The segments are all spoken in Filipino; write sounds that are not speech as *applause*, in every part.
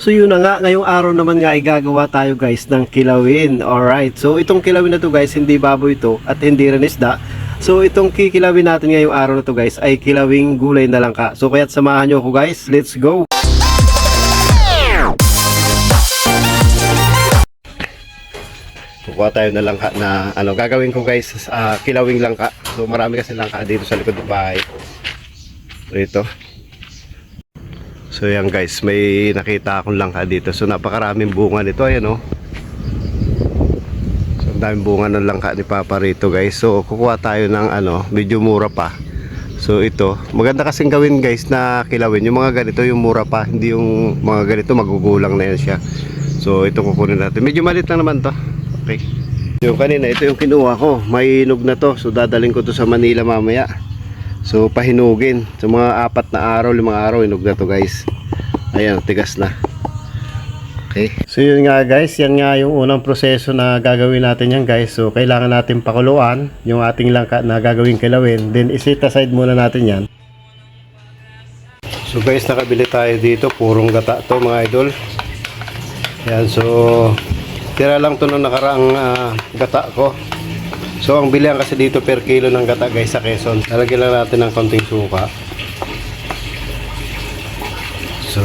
So yun na nga, ngayong araw naman nga ay gagawa tayo guys ng kilawin. Alright, so itong kilawin na to guys, hindi baboy ito at hindi rin isda. So itong kikilawin natin ngayong araw na to guys ay kilawing gulay na lang ka. So kaya't samahan nyo ako guys, let's go! Kukuha tayo na langka na ano gagawin ko guys ah, kilawing langka. So marami kasi langka dito sa likod ng bahay. Rito. So yan guys, may nakita akong langka dito. So napakaraming bunga nito, ayan oh. So daming bunga ng langka ni Papa rito guys. So kukuha tayo ng ano, medyo mura pa. So ito, maganda kasing gawin guys na kilawin. Yung mga ganito yung mura pa, hindi yung mga ganito magugulang na yan siya. So ito kukunin natin. Medyo malit lang naman to. Okay. Yung kanina, ito yung kinuha ko. May hinog na to. So dadaling ko to sa Manila mamaya. So pahinugin. So mga apat na araw, limang araw hinog na to guys. Ayan, tigas na. Okay. So yun nga guys, yan nga yung unang proseso na gagawin natin yan guys. So kailangan natin pakuluan yung ating langka na gagawin kilawin. Then iset aside muna natin yan. So guys, nakabili tayo dito. Purong gata to mga idol. Yan, so tira lang to nung nakaraang ah, gata ko. So ang bilihan kasi dito per kilo ng gata guys sa Quezon. Lalagyan lang natin ng konting suka. So,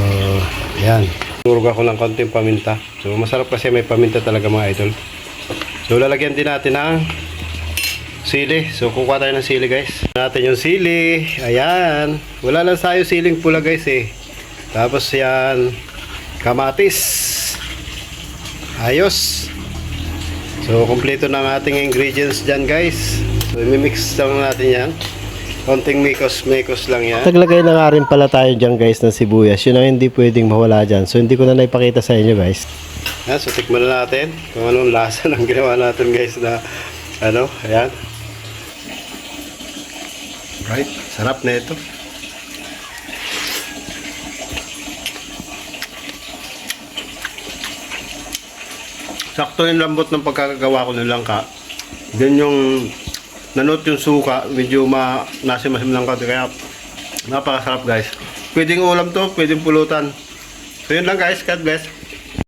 yan. Turog ako ng konting paminta. So masarap kasi may paminta talaga mga idol. So lalagyan din natin ng sili. So kukuha tayo ng sili guys. Natin yung sili. Ayan. Wala lang tayo siling pula guys eh. Tapos yan. Kamatis. Ayos. So, kompleto na ang ating ingredients dyan guys. So, imimix lang natin yan. Konting mikos-mikos lang yan. Taglagay na nga rin pala tayo dyan guys ng sibuyas. Yun ang hindi pwedeng mawala dyan. So, hindi ko na naipakita sa inyo guys. Yan, so tikman na natin kung anong lasa *laughs* ng ginawa natin guys na ano, ayan. Right, sarap na ito. Sakto yung lambot ng pagkakagawa ko ng langka. Then yung nanot yung suka, medyo ma nasim-masim lang konti kaya napakasarap guys. Pwedeng ulam to, pwedeng pulutan. So yun lang guys, God bless.